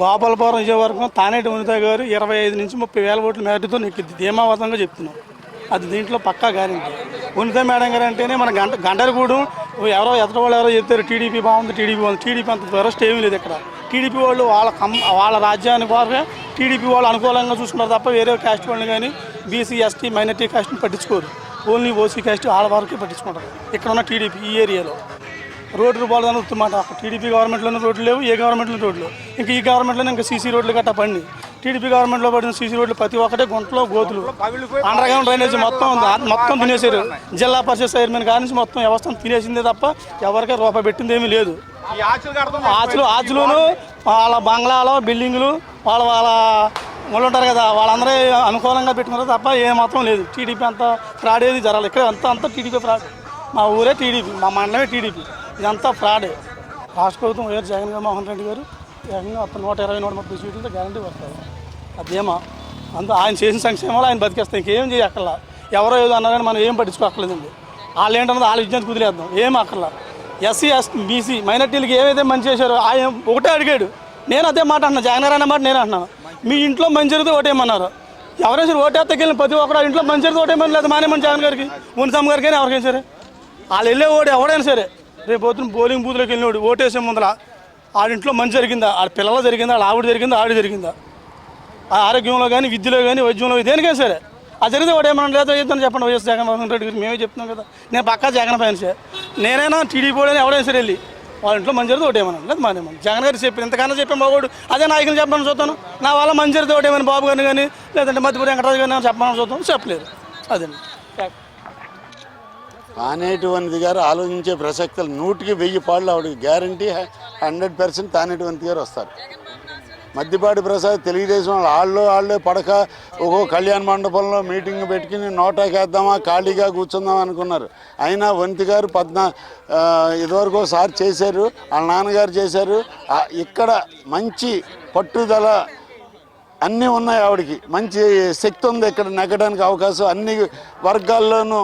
గోపాలపురం విజయవర్గం తానేటి వనిత గారు ఇరవై ఐదు నుంచి ముప్పై వేల ఓట్ల మేరటితో నీకు ధీమావతంగా చెప్తున్నాం. అది దీంట్లో పక్కా గ్యారెంటీ వనిత మేడం గారు అంటేనే మన గంట గంటలగూడెం ఎవరో ఎదట వాళ్ళు ఎవరో చెప్తారు టీడీపీ బాగుంది టీడీపీ బాగుంది. టీడీపీ అంత వరస్ట్ ఏమీ లేదు ఇక్కడ. టీడీపీ వాళ్ళు వాళ్ళ కం వాళ్ళ రాజ్యానికి వారే టీడీపీ వాళ్ళు అనుకూలంగా చూసుకున్నారు తప్ప వేరే క్యాస్ట్ వాళ్ళని కానీ బీసీ ఎస్టీ మైనార్టీ కాస్ట్ని పట్టించుకోరు. ఓన్లీ ఓసీ కాస్ట్ వాళ్ళ వరకే పట్టించుకుంటారు. ఇక్కడ ఉన్న టీడీపీ ఈ ఏరియాలో. రోడ్లు బాగాలని వస్తున్నమాట టీడీపీ గవర్నమెంట్లోనే రోడ్లు లేవు ఏ గవర్నమెంట్లో రోడ్లు ఇంకా ఈ గవర్నమెంట్లోనే ఇంకా సీసీ రోడ్లు గట్టా పండి టీడీపీ గవర్నమెంట్లో పడిన సీసీ రోడ్లు ప్రతి ఒక్కటే గుంటలో గోతులు. అండర్గ్రౌండ్ డ్రైనేజ్ మొత్తం ఉంది. మొత్తం తినేసారు జిల్లా పరిషత్ చైర్మన్ కాడి నుంచి మొత్తం వ్యవస్థను తినేసిందే తప్ప ఎవరికీ రూపాయి పెట్టింది ఏమీ లేదు. ఆచులు ఆచులును వాళ్ళ బంగ్లాలో బిల్డింగులు వాళ్ళ వాళ్ళ వాళ్ళు ఉంటారు కదా వాళ్ళందరూ అనుకూలంగా పెట్టుకున్నారు తప్ప ఏ మాత్రం లేదు. టీడీపీ అంతా ఫ్రాడ్ ఏది జరగాలి ఇక్కడ అంతా అంతా టీడీపీ ఫ్రాడ్. మా ఊరే టీడీపీ మా మండలమే టీడీపీ. ఇదంతా ఫ్రాడే. రాష్ట్ర ప్రభుత్వం వైఎస్ జగన్ మోహన్ రెడ్డి గారు ఏకంగా నూట ఇరవై నూట ముప్పై సీట్లతో గ్యారంటీ వస్తారు. అదేమా. అంత ఆయన చేసిన సంక్షేమాలు ఆయన బతికేస్తాం ఇంకేం చేయక్కర్లా. ఎవరో ఏదో అన్నారని మనం ఏం పట్టించుకోక్కర్లేదండి. వాళ్ళు ఏంటన్నది వాళ్ళ విజ్ఞానికి కుదిరేద్దాం ఏం అక్కర్లా. ఎస్సీ ఎస్ బీసీ మైనార్టీలకి ఏవైతే మంచి చేశారో ఆయన ఒకటే అడిగాడు. నేను అదే మాట అన్నా. జగన్ గారు అన్న మాట నేను అంటున్నాను. మీ ఇంట్లో మంచి జరిగితే ఓటేయమన్నారు. ఎవరైనా సరే ఓటేస్తే వెళ్ళిన ప్రతి ఒక్కరు ఇంట్లో మంచి జరిగితే ఓటేయమని లేదు మానేమని జగన్ గారికి? మున్సమ్మ గారికి ఎవరికైనా సరే? వాళ్ళు వెళ్ళే ఓటు ఎవడైనా సరే. రేపు పొద్దున పోలింగ్ బూత్లోకి వెళ్ళినోడు ఓటేసే ముందర ఆడింట్లో మంచి జరిగిందా? ఆడ పిల్లలు జరిగిందా? ఆడ ఆవిడ జరిగిందా? ఆవిడ జరిగిందా? ఆ ఆరోగ్యంలో కానీ విద్యలో కానీ వైద్యంలో దేనికైనా సరే. ఆ జరిగితే వాడు ఏమన్నా లేదా ఇద్దని చెప్పండి వైఎస్ జగన్మోహన్ రెడ్డి గారికి మేమే చెప్తున్నాం కదా. నేను పక్కా జగన్ ఫ్యాన్స్. నేనైనా టీడీపీ వాడైనా ఎవడైనా సరే వెళ్ళి వాళ్ళ ఇంట్లో మంచి జరిగితే ఒకటేమన్నా లేదు మానేమని జగన్ గారు చెప్పి ఇంతకన్నా చెప్పాను బాబోడు. అదే నాయకులు చెప్పమని చూస్తాను. నా వల్ల మంచి జరిగితే ఒకటేమని బాబు గారిని కానీ లేదంటే మధ్యపూడి వెంకటరాజు గారిని చెప్పమని చూద్దాం చెప్పలేదు. అదండి తానేటివంతి గారు ఆలోచించే ప్రసక్తులు నూటికి వెయ్యి పాళ్ళు ఆవిడకి గ్యారంటీ హండ్రెడ్ పర్సెంట్ తానేటివంతి గారు వస్తారు. మద్దిపాటి ప్రసాద్ తెలుగుదేశం వాళ్ళు ఆళ్ళు ఆళ్ళే పడక ఒక్కో కళ్యాణ మండపంలో మీటింగ్ పెట్టుకుని నోటాకేద్దామా ఖాళీగా కూర్చుందాం అనుకున్నారు. అయినా వంతి గారు పద్నా ఇదివరకు ఒకసారి చేశారు వాళ్ళ నాన్నగారు చేశారు. ఇక్కడ మంచి పట్టుదల అన్నీ ఉన్నాయి ఆవిడకి. మంచి శక్తి ఉంది ఇక్కడ నెగ్గడానికి అవకాశం. అన్ని వర్గాల్లోనూ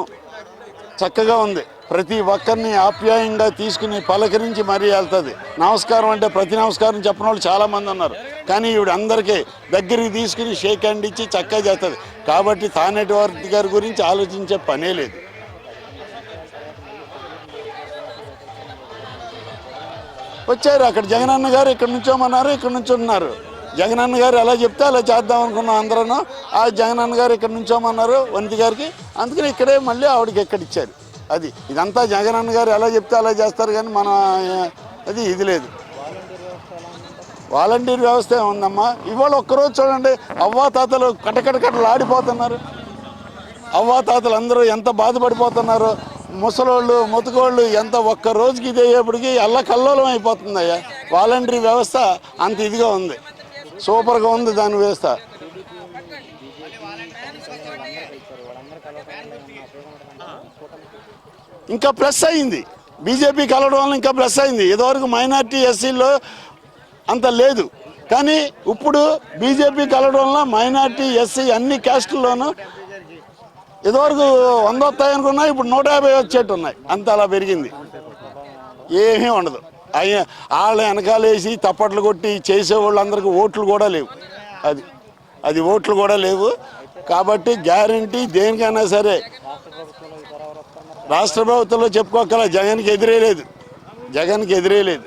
చక్కగా ఉంది. ప్రతి ఒక్కరిని ఆప్యాయంగా తీసుకుని పలకరించి మరీ వెళ్తుంది. నమస్కారం అంటే ప్రతి నమస్కారం చెప్పిన వాళ్ళు చాలామంది ఉన్నారు. కానీ ఈవిడ అందరికీ దగ్గరికి తీసుకుని షేక్ హ్యాండ్ ఇచ్చి చక్కగా చేస్తుంది. కాబట్టి తానేటి వారి గారి గురించి ఆలోచించే పనే లేదు. వచ్చారు. అక్కడ జగనన్న గారు ఇక్కడ నుంచోమన్నారు ఇక్కడ నుంచున్నారు. జగనన్న గారు ఎలా చెప్తే అలా చేద్దాం అనుకున్నాం అందరూ ఆ జగనన్న గారు ఇక్కడ నుంచోమన్నారు వంతి గారికి. అందుకని ఇక్కడే మళ్ళీ ఆవిడకి ఎక్కడ ఇచ్చారు అది ఇదంతా జగనన్న గారు ఎలా చెప్తే అలా చేస్తారు కానీ మన అది ఇది లేదు. వాలంటీర్ వ్యవస్థ ఉందమ్మా ఇవాళ ఒక్కరోజు చూడండి అవ్వా తాతలు కటకటకటలు ఆడిపోతున్నారు. అవ్వా తాతలు అందరూ ఎంత బాధపడిపోతున్నారు. ముసలోళ్ళు ముతకోళ్ళు ఎంత ఒక్క రోజుకి ఇది అయ్యేప్పటికి అల్ల కల్లోలం అయిపోతుందయ్యా. వాలంటీర్ వ్యవస్థ అంత ఇదిగా ఉంది. సూపర్గా ఉంది దాని వేస్తా. ఇంకా ప్లస్ అయింది బీజేపీ కలవడం వల్ల ఇంకా ప్లస్ అయింది ఇదివరకు మైనార్టీ ఎస్సీలో అంత లేదు. కానీ ఇప్పుడు బీజేపీ కలవడం వల్ల మైనార్టీ ఎస్సీ అన్ని క్యాస్టుల్లోనూ ఇదివరకు వంద వస్తాయి అనుకున్నా ఇప్పుడు నూట యాభై వచ్చేట్టు ఉన్నాయి అంత అలా పెరిగింది. ఏమీ ఉండదు. ఆయన వాళ్ళ వెనకాలేసి తప్పట్లు కొట్టి చేసేవాళ్ళందరికీ ఓట్లు కూడా లేవు. అది అది ఓట్లు కూడా లేవు. కాబట్టి గ్యారంటీ దేనికైనా సరే. రాష్ట్ర ప్రభుత్వంలో చెప్పుకోగల జగన్కి ఎదురేలేదు జగన్కి ఎదురేలేదు